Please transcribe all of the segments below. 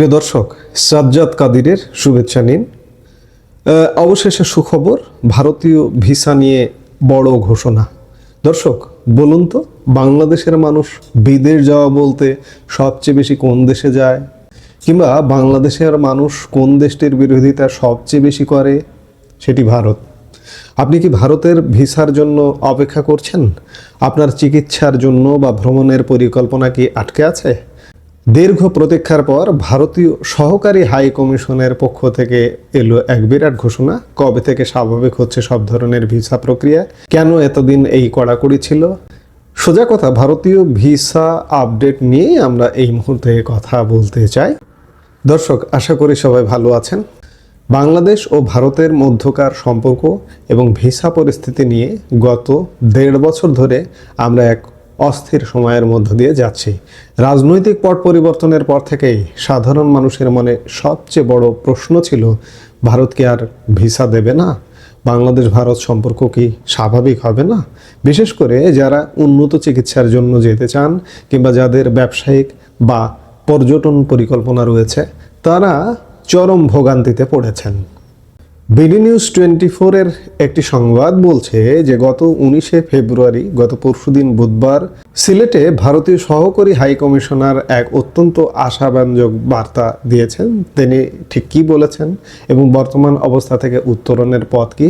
প্রিয় দর্শক, সাজ্জাদ কাদিরের শুভেচ্ছা নিন। অবশেষে সুখবর, ভারতীয় ভিসা নিয়ে বড় ঘোষণা। দর্শক, বলুন তো, বাংলাদেশের মানুষ বিদেশ যাওয়া বলতে সবচেয়ে বেশি কোন দেশে যায়? কিংবা বাংলাদেশের মানুষ কোন দেশটির বিরোধিতা সবচেয়ে বেশি করে? সেটি ভারত। আপনি কি ভারতের ভিসার জন্য অপেক্ষা করছেন? আপনার চিকিৎসার জন্য বা ভ্রমণের পরিকল্পনা কি আটকে আছে? দীর্ঘ প্রতীক্ষার পর ভারতীয় সহকারী হাই কমিশনের পক্ষ থেকে এলো এক বিরাট ঘোষণা। কবে থেকে স্বাভাবিক হচ্ছে সব ধরনের ভিসা প্রক্রিয়া? কেন এতদিন এই কড়াকড়ি ছিল? সোজা কথা, ভারতীয় ভিসা আপডেট নিয়ে আমরা এই মুহূর্তে কথা বলতে চাই। দর্শক, আশা করি সবাই ভালো আছেন। বাংলাদেশ ও ভারতের মধ্যকার সম্পর্ক এবং ভিসা পরিস্থিতি নিয়ে গত দেড় বছর ধরে আমরা এক অস্থির সময়ের মধ্য দিয়ে যাচ্ছি। রাজনৈতিক পট পরিবর্তনের পর থেকেই সাধারণ মানুষের মনে সবচেয়ে বড় প্রশ্ন ছিল, ভারত কি আর ভিসা দেবে না? বাংলাদেশ ভারত সম্পর্ক কি স্বাভাবিক হবে না? বিশেষ করে যারা উন্নত চিকিৎসার জন্য যেতে চান কিংবা যাদের ব্যবসায়িক বা পর্যটন পরিকল্পনা রয়েছে, তারা চরম ভোগান্তিতে পড়েছেন। বিডি নিউজ টোয়েন্টি ফোরের একটি সংবাদ বলছে যে গত উনিশে ফেব্রুয়ারি, গত পরশুদিন বুধবার সিলেটে ভারতীয় সহকারী হাই কমিশনার এক অত্যন্ত আশাব্যঞ্জক বার্তা দিয়েছেন। তিনি ঠিক কী বলেছেন এবং বর্তমান অবস্থা থেকে উত্তরণের পথ কী,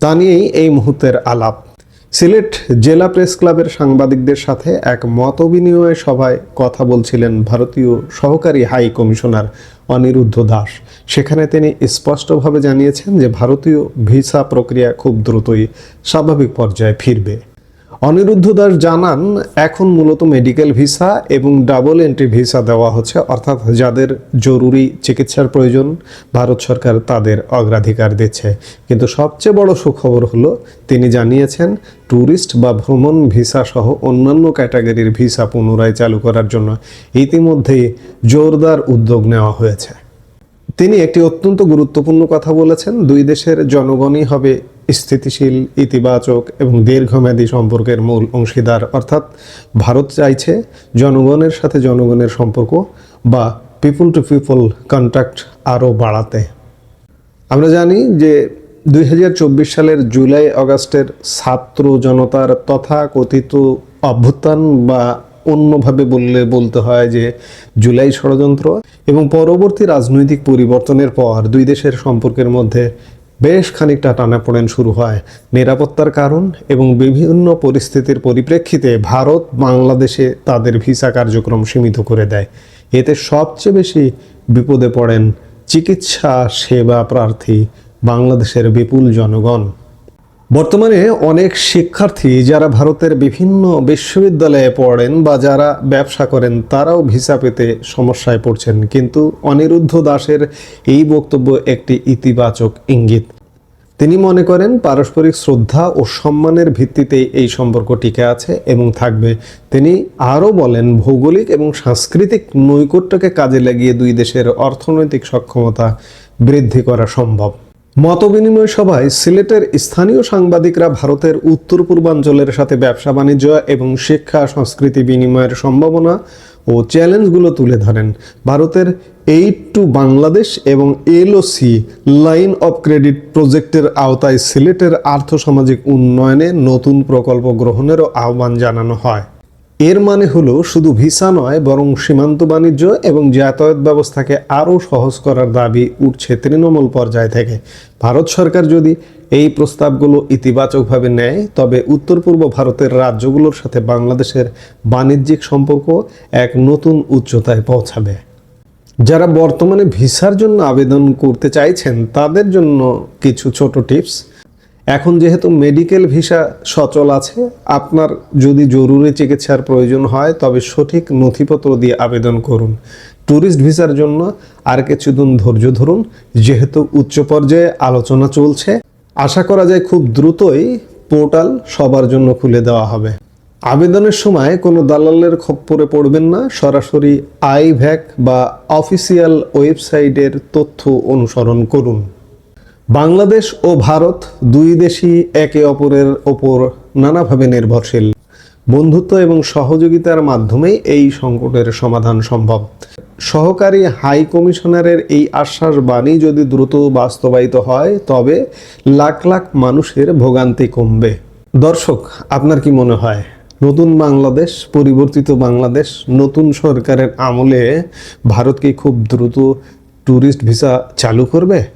তা নিয়েই এই মুহূর্তের আলাপ। সিলেট জেলা প্রেস ক্লাবের সাংবাদিকদের সাথে এক মত বিনিময় সভায় কথা বলছিলেন ভারতীয় সহকারী হাই কমিশনার অনিরুদ্ধ দাস। সেখানে তিনি স্পষ্টভাবে জানিয়েছেন যে ভারতীয় ভিসা প্রক্রিয়া খুব দ্রুতই স্বাভাবিক পর্যায়ে ফিরবে। অনিরুদ্ধ দাস জানান, এখন মূলত মেডিকেল ভিসা এবং ডাবল এন্ট্রি ভিসা দেওয়া হচ্ছে, অর্থাৎ যাদের জরুরি চিকিৎসার প্রয়োজন, ভারত সরকার তাদের অগ্রাধিকার দিচ্ছে। কিন্তু সবচেয়ে বড় সুখবর হলো, তিনি জানিয়েছেন, ট্যুরিস্ট বা ভ্রমণ ভিসা সহ অন্যান্য ক্যাটাগরির ভিসা পুনরায় চালু করার জন্য ইতিমধ্যেই জোরদার উদ্যোগ নেওয়া হয়েছে। তিনি একটি অত্যন্ত গুরুত্বপূর্ণ কথা বলেছেন, দুই দেশের জনগণই হবে স্থিতিশীল, ইতিবাচক এবং দীর্ঘমেয়াদী সম্পর্কের মূল অংশীদার। অর্থাৎ ভারত চাইছে জনগণের সাথে জনগণের সম্পর্ক বা পিপল টু পিপল কন্ট্যাক্ট আরও বাড়াতে। আমরা জানি যে দুই হাজার চব্বিশ সালের জুলাই আগস্টের ছাত্র জনতার তথাকথিত অভ্যুত্থান বা অন্যভাবে বললে বলতে হয় যে জুলাই ষড়যন্ত্র এবং পরবর্তী রাজনৈতিক পরিবর্তনের পর দুই দেশের সম্পর্কের মধ্যে বেশ খানিকটা টানাপোড়েন শুরু হয় নিরাপত্তার কারণ এবং বিভিন্ন পরিস্থিতির পরিপ্রেক্ষিতে ভারত বাংলাদেশে তাদের ভিসা কার্যক্রম সীমিত করে দেয়। এতে সবচেয়ে বেশি বিপদে পড়েন চিকিৎসা সেবা প্রার্থী বাংলাদেশের বিপুল জনগণ। বর্তমানে অনেক শিক্ষার্থী যারা ভারতের বিভিন্ন বিশ্ববিদ্যালয়ে পড়েন বা যারা ব্যবসা করেন, তারাও ভিসা পেতে সমস্যায় পড়ছেন। কিন্তু অনিরুদ্ধ দাসের এই বক্তব্য একটি ইতিবাচক ইঙ্গিত। তিনি মনে করেন, পারস্পরিক শ্রদ্ধা ও সম্মানের ভিত্তিতে এই সম্পর্ক টিকে আছে এবং থাকবে। তিনি আরও বলেন, ভৌগোলিক এবং সাংস্কৃতিক নৈকট্যকে কাজে লাগিয়ে দুই দেশের অর্থনৈতিক সক্ষমতা বৃদ্ধি করা সম্ভব। মতবিনিময় সভায় সিলেটের স্থানীয় সাংবাদিকরা ভারতের উত্তর পূর্বাঞ্চলের সাথে ব্যবসা বাণিজ্য এবং শিক্ষা, সংস্কৃতি বিনিময়ের সম্ভাবনা ও চ্যালেঞ্জগুলো তুলে ধরেন। ভারতের এইড টু বাংলাদেশ এবং এলওসি লাইন অফ ক্রেডিট প্রজেক্টের আওতায় সিলেটের আর্থসামাজিক উন্নয়নে নতুন প্রকল্প গ্রহণেরও আহ্বান জানানো হয়। এর মানে হলো শুধু ভিসা নয়, বরং সীমান্ত বাণিজ্য এবং যাতায়াত ব্যবস্থাকে আরও সহজ করার দাবি উঠছে তৃণমূল পর্যায় থেকে। ভারত সরকার যদি এই প্রস্তাবগুলো ইতিবাচকভাবে নেয়, তবে উত্তর পূর্ব ভারতের রাজ্যগুলোর সাথে বাংলাদেশের বাণিজ্যিক সম্পর্ক এক নতুন উচ্চতায় পৌঁছাবে। যারা বর্তমানে ভিসার জন্য আবেদন করতে চাইছেন, তাদের জন্য কিছু ছোট টিপস। এখন যেহেতু মেডিকেল ভিসা সচল আছে, আপনার যদি জরুরি চিকিৎসার প্রয়োজন হয়, তবে সঠিক নথিপত্র দিয়ে আবেদন করুন। ট্যুরিস্ট ভিসার জন্য আর কিছুদিন ধৈর্য ধরুন, যেহেতু উচ্চ পর্যায়ে আলোচনা চলছে। আশা করা যায় খুব দ্রুতই পোর্টাল সবার জন্য খুলে দেওয়া হবে। আবেদনের সময় কোনো দালালের খপ্পরে পড়বেন না, সরাসরি আইভ্যাক বা অফিসিয়াল ওয়েবসাইটের তথ্য অনুসরণ করুন। বাংলাদেশ ও ভারত দুই দেশই একে অপরের ওপর নানাভাবে নির্ভরশীল। বন্ধুত্ব এবং সহযোগিতার মাধ্যমেই এই সংকটের সমাধান সম্ভব। সহকারী হাই কমিশনারের এই আশ্বাস বাণী যদি দ্রুত বাস্তবায়িত হয়, তবে লাখ লাখ মানুষের ভোগান্তি কমবে। দর্শক, আপনার কি মনে হয়? নতুন বাংলাদেশ, পরিবর্তিত বাংলাদেশ, নতুন সরকারের আমলে ভারত কি খুব দ্রুত ট্যুরিস্ট ভিসা চালু করবে?